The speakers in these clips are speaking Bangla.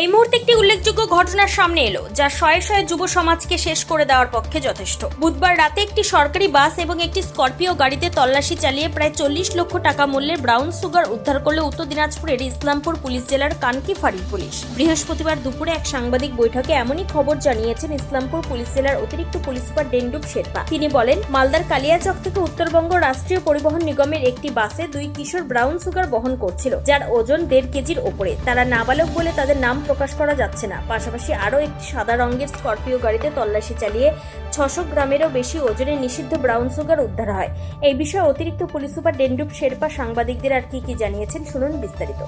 এই মুহূর্তে একটি উল্লেখযোগ্য ঘটনার সামনে এলো, যা শয়ে শয়ে যুব সমাজকে শেষ করে দেওয়ার পক্ষে যথেষ্ট। বুধবার রাতে একটি সরকারি বাস এবং একটি স্করপিও গাড়িতে তল্লাশি চালিয়ে প্রায় চল্লিশ লক্ষ টাকা মূল্যের ব্রাউন সুগার উদ্ধার করল উত্তর দিনাজপুরের ইসলামপুর পুলিশ জেলার কানকি ফাঁড়ির পুলিশ। বৃহস্পতিবার দুপুরে এক সাংবাদিক বৈঠকে এমনই খবর জানিয়েছেন ইসলামপুর পুলিশ জেলার অতিরিক্ত পুলিশ সুপার ডেন্ডুপ শেরপা। তিনি বলেন, মালদার কালিয়াচক থেকে উত্তরবঙ্গ রাষ্ট্রীয় পরিবহন নিগমের একটি বাসে দুই কিশোর ব্রাউন সুগার বহন করছিল, যার ওজন দেড় কেজির ওপরে। তারা নাবালক বলে তাদের নাম প্রকাশ করা যাচ্ছে না। পাশাপাশি আরও একটি সাদা রঙের স্করপিও গাড়িতে তল্লাশি চালিয়ে ছশো গ্রামেরও বেশি ওজনের নিষিদ্ধ ব্রাউন সুগার উদ্ধার হয়। এই বিষয়ে অতিরিক্ত পুলিশ সুপার ডেন্ডুপ শেরপা সাংবাদিকদের আর কি কি জানিয়েছেন শুনুন বিস্তারিত।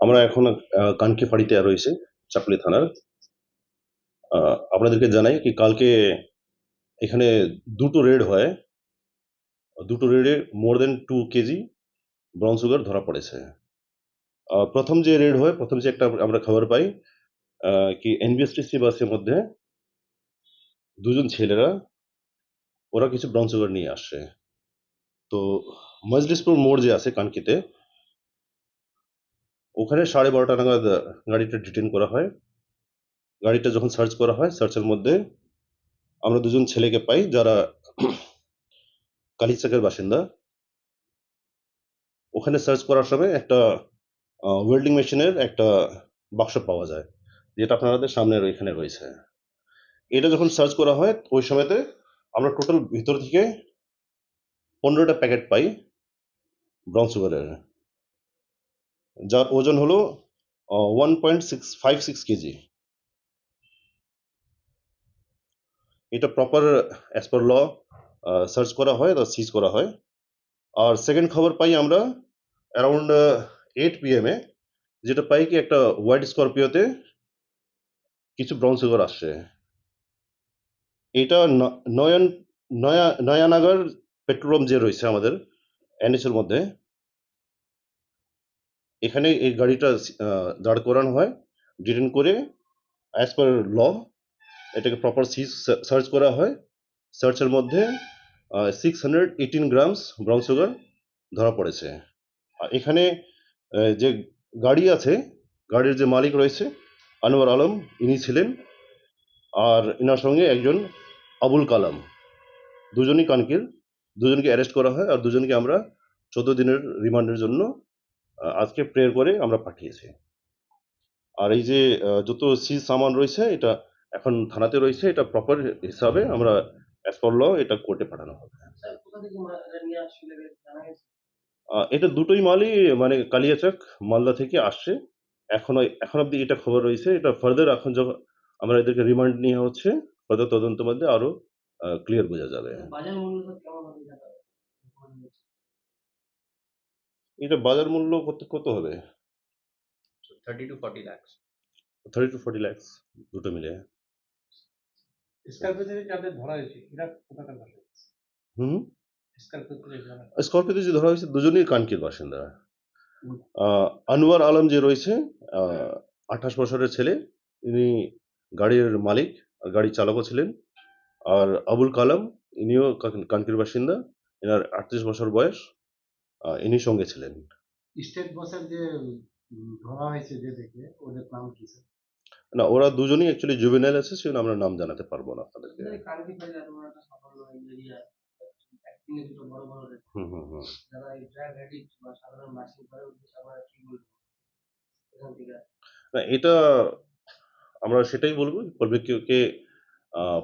আমরা এখন কানকি ফাঁড়িতে রয়েছে চাপলি থানার। আপনাদেরকে জানাই কি কালকে এখানে দুটো রেড হয়। দুটো রেডে more than two KG brown sugar ধরা পড়েছে। প্রথম যে রেড হয়, প্রথম যে একটা আমরা খবর পাই কি এনবিএসটিসি বাসের মধ্যে দুজন ছেলেরা, ওরা কিছু ব্রাউন সুগার নিয়ে আসে। তো মজলিসপুর মোড় যে আছে কানকিতে, ওখানে সাড়ে বারোটা নাগাদ গাড়িটা ডিটেন করা হয়। গাড়িটা যখন সার্চ করা হয় সার্চের মধ্যে আমরা দুজন ছেলেকে পাই, যারা কালিচাকের বাসিন্দা। ওখানে সার্চ করার সময় একটা ওয়েল্ডিং মেশিনের একটা বাক্স পাওয়া যায়, যেটা আপনাদের সামনে এখানে রয়েছে। এটা যখন সার্চ করা হয়, ওই সময়তে আমরা টোটাল ভিতর থেকে পনেরোটা প্যাকেট পাই ব্রাউন সুগারের যার ওজন হলো one point six five six KG. এটা proper as per law search করা হয় বা সিজ করা হয়। আর সেকেন্ড খবর পাই আমরা অ্যারাউন্ড এইট পিএমে যেটা পাই কি একটা হোয়াইট স্করপিওতে কিছু ব্রাউন সুগার আসছে। এটা নয়ন, নয়া, নয়ানগর পেট্রোল যে রয়েছে আমাদের এনএসের মধ্যে, এখানে এই গাড়িটা দাঁড় করানো হয় ডিটেন করে অ্যাজ পার ল এটাকে প্রপার সিজ সার্চ করা হয় সার্চের মধ্যে six hundred eighteen grams brown sugar ধরা পড়েছে। এখানে যে গাড়ি আছে, গাড়ির যে মালিক রয়েছে, আনোয়ার আলম, ইনি ছিলেন। আর এনার সঙ্গে একজন আবুল কালাম। দুজনই কানকির, দুজনকে অ্যারেস্ট করা হয় আর দুজনকে আমরা চোদ্দ দিনের রিমান্ডের জন্য আজকে প্রেয়ার করে আমরা পাঠিয়েছি। আর এই যে যত সিজ সামান রয়েছে, এটা এখন থানাতে রয়েছে, এটা প্রপার হিসাবে আমরা অ্যাজ পার ল এটা কোর্টে পাঠানো হবে। স্যার কোথা থেকে মালটা নিয়ে আসছিল জানা গেছে? আহ, এটা দুটোই মালই মানে কালিয়াচক মালদা থেকে আসছে। এখনও এখন অব্দি এটা খবর রয়েছে। এটা ফার্দার এখন যখন আমরা এদেরকে রিমান্ড নেওয়া হচ্ছে ফার্দার তদন্ত মধ্যে আরও ক্লিয়ার বোঝা যাবে। জানা এটা বাজার মূল্য কত কত হবে? Thirty two forty lakhs thirty two forty lakhs দুটো মিলে স্কর্পিও থেকে যাদের ধরা হয়েছে এরা কোথাকার বাসিন্দা হুম? স্করপিওতে যে ধরা হয়েছে দুজনেই কানকির বাসিন্দা। আনোয়ার আলম যে রয়েছে আঠাশ বছরের ছেলে ইনি গাড়ির মালিক আর গাড়ি চালকও ছিলেন। আর আবুল কালাম ইনিও কান- কানকির বাসিন্দা এনার আটত্রিশ বছর বয়স ইনি সঙ্গে ছিলেন। স্টেট বাসের যে ধরা হয়েছে যে দেখে ওদের নাম কি স্যার? না ওরা দুজনেই অ্যাকচুয়ালি জুবেনাইল আছে সেজন্য আমরা নাম জানাতে পারব না আপনাদেরকে। হুম হুম হুম। না এটা আমরা সেটাই বলব পাবলিককে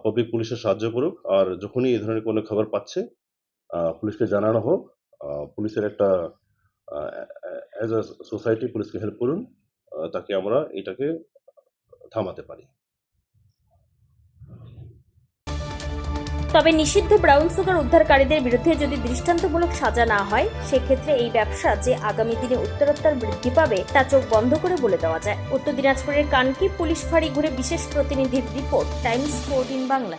পাবলিক পুলিশের সাহায্য করুক আর যখনই এই ধরনের কোনো খবর পাচ্ছে পুলিশকে জানানো হোক পুলিশের একটা অ্যাজ আ সোসাইটি পুলিশকে হেল্প করুন তাকে আমরা এটাকে থামাতে পারি। তবে নিষিদ্ধ ব্রাউন সুগার উদ্ধারকারীদের বিরুদ্ধে যদি দৃষ্টান্তমূলক সাজা না হয়, সেক্ষেত্রে এই ব্যবসা যে আগামী দিনে উত্তরোত্তর বৃদ্ধি পাবে, তা চোখ বন্ধ করে বলে দেওয়া যায়। উত্তর দিনাজপুরের কানকি পুলিশ ফাঁড়ি ঘুরে বিশেষ প্রতিনিধির রিপোর্ট, টাইমস ফোরটিন বাংলা।